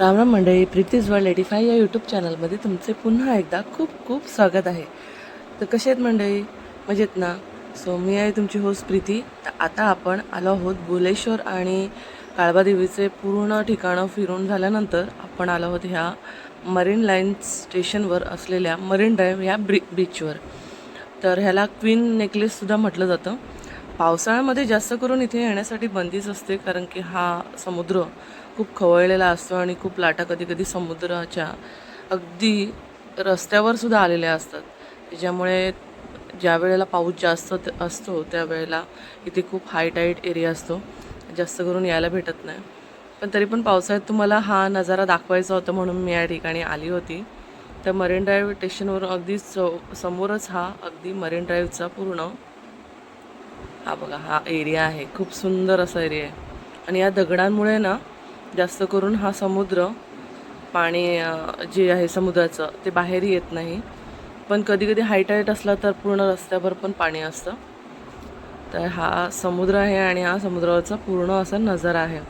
रामराम मंडळी Preeti's world eighty five या यूट्यूब चॅनलमध्ये तुमचे पुन्हा एकदा खूप खूप स्वागत आहे. तर कसे आहेत मंडळी? मजेत ना? सो मी आहे तुमची होस्ट प्रीती. तर आता आपण आलो आहोत बुलेश्वर आणि काळबा देवीचे पूर्ण ठिकाणं फिरून झाल्यानंतर आपण आलो आहोत ह्या मरीन लाईन स्टेशनवर असलेल्या मरीन ड्राईव्ह ह्या ब्री बीचवर तर ह्याला क्वीन नेकलेससुद्धा म्हटलं जातं. पावसाळ्यामध्ये जास्त करून इथे येण्यासाठी बंदीच असते कारण की हा समुद्र खूप खवळलेला असतो आणि खूप लाटा कधी कधी समुद्राच्या अगदी रस्त्यावर सुद्धा आलेल्या असतात. त्याच्यामुळे ज्या वेळेला पाऊस जास्त त- असतो त्यावेळेला इथे खूप हाय टाईट एरिया असतो. जास्त करून यायला भेटत नाही. पण तरी पण पावसाळ्यात तुम्हाला हा नजारा दाखवायचा होता म्हणून मी या ठिकाणी आली होती. तर मरीन ड्राईव्ह स्टेशनवरून अगदी समोरच हा अगदी मरीन ड्राईव्हचा पूर्ण हा बघा हा एरिया आहे. खूप सुंदर असा एरिया आहे. आणि या दगडांमुळे ना जास्त करून हा समुद्र पाणी जे आहे समुद्राचं ते बाहेर येत नाही. पण कधी कधी हायटाईट असला तर पूर्ण रस्त्यावर पण पाणी असतं. तर हा समुद्र आहे आणि हा समुद्रावरचा पूर्ण असा नजारा आहे.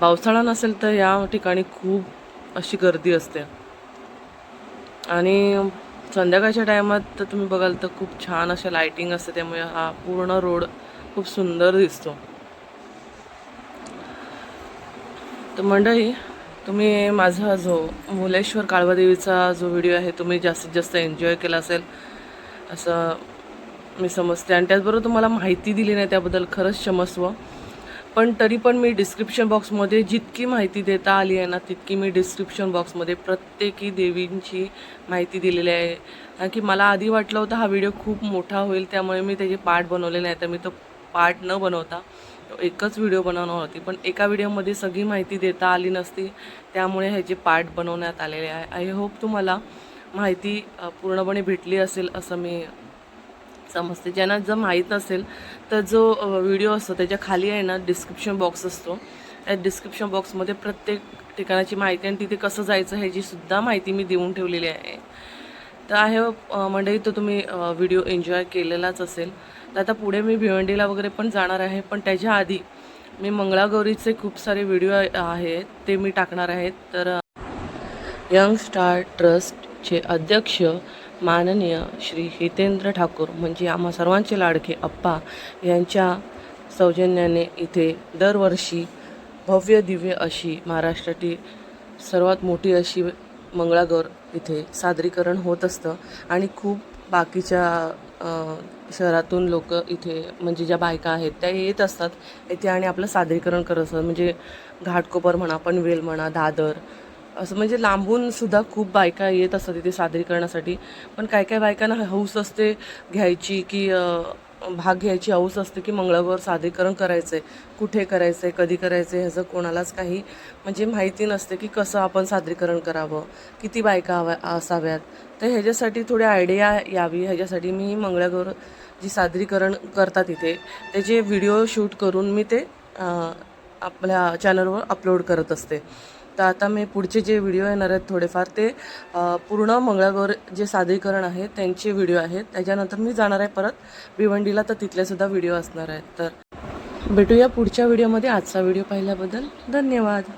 पावसाळा नसेल तर या ठिकाणी खूप अशी गर्दी असते. आणि संध्याकाळच्या टायमात तर तुम्ही बघाल तर खूप छान अशा लाईटिंग असते. त्यामुळे हा पूर्ण रोड खूप सुंदर दिसतो. तर मंडळी तुम्ही माझा जो मुलेश्वर काळवादेवीचा जो व्हिडिओ आहे तुम्ही जास्तीत जास्त एन्जॉय केला असेल. असं मी समजते. आणि त्याचबरोबर तुम्हाला माहिती दिली नाही त्याबद्दल खरंच क्षमस्व. पण तरी पण मी डिस्क्रिप्शन बॉक्समध्ये जितकी माहिती देता आली आहे ना तितकी मी डिस्क्रिप्शन बॉक्समध्ये प्रत्येकी देवींची माहिती दिलेली आहे. कारण की मला आधी वाटलं होतं हा व्हिडिओ खूप मोठा होईल त्यामुळे मी त्याचे पार्ट बनवले नाही तर मी तो पार्ट न बनवता एकच व्हिडिओ बनवणार होती. पण एका व्हिडिओमध्ये सगळी माहिती देता आली नसती त्यामुळे ह्याचे पार्ट बनवण्यात आलेले आहे. आय होप तुम्हाला माहिती पूर्णपणे भेटली असेल असं मी समजते. ज्यांना जर माहीत नसेल तर जो व्हिडिओ असतो त्याच्याखाली आहे ना डिस्क्रिप्शन बॉक्स असतो. त्या डिस्क्रिप्शन बॉक्समध्ये प्रत्येक ठिकाणाची माहिती आणि तिथे कसं जायचं ह्याची सुद्धा माहिती मी देऊन ठेवलेली आहे. तर आहे मंडळी तो तुम्ही व्हिडिओ एन्जॉय केलेलाच असेल. तर आता पुढे मी भिवंडीला वगैरे पण जाणार आहे पण त्याच्या आधी मी मंगळागौरीचे खूप सारे व्हिडिओ आहेत ते मी टाकणार आहेत तर यंग स्टार ट्रस्टचे अध्यक्ष माननीय श्री हितेंद्र ठाकूर म्हणजे आम्हा सर्वांचे लाडके अप्पा यांच्या सौजन्याने इथे दरवर्षी भव्य दिव्य अशी महाराष्ट्रातील सर्वात मोठी अशी मंगळागौर इथे सादरीकरण होत असतं. आणि खूप बाकीच्या शहरातून लोक इथे म्हणजे ज्या बायका आहेत त्या येत असतात. इथे आणि आपलं सादरीकरण करत असतात. म्हणजे घाटकोपर म्हणा पनवेल म्हणा दादर असं म्हणजे लांबून सुद्धा खूप बायका येत असतात तिथे सादरीकरणासाठी पण काय काय बायकांना हौस असते घ्यायची की भाग घ्यायची हौस असते की मंगळागौर सादरीकरण करायचं आहे कुठे करायचं आहे कधी करायचं आहे ह्याचं कोणालाच काही म्हणजे माहिती नसते की कसं आपण सादरीकरण करावं किती बायका हव्या असाव्यात. तर ह्याच्यासाठी थोडी आयडिया यावी. ह्याच्यासाठी मी मंगळागौर जी सादरीकरण करतात इथे त्याचे व्हिडिओ शूट करून मी ते आपल्या चॅनलवर अपलोड करत असते. तर आता मी पुढचे जे व्हिडिओ येणार आहेत थोडेफार ते पूर्ण मंगळागौर जे सादरीकरण आहे त्यांचे व्हिडिओ आहेत. त्याच्यानंतर मी जाणार आहे परत. भिवंडीला तर तिथलेसुद्धा व्हिडिओ असणार आहेत. तर भेटूया पुढच्या व्हिडिओमध्ये आजचा व्हिडिओ पाहिल्याबद्दल धन्यवाद.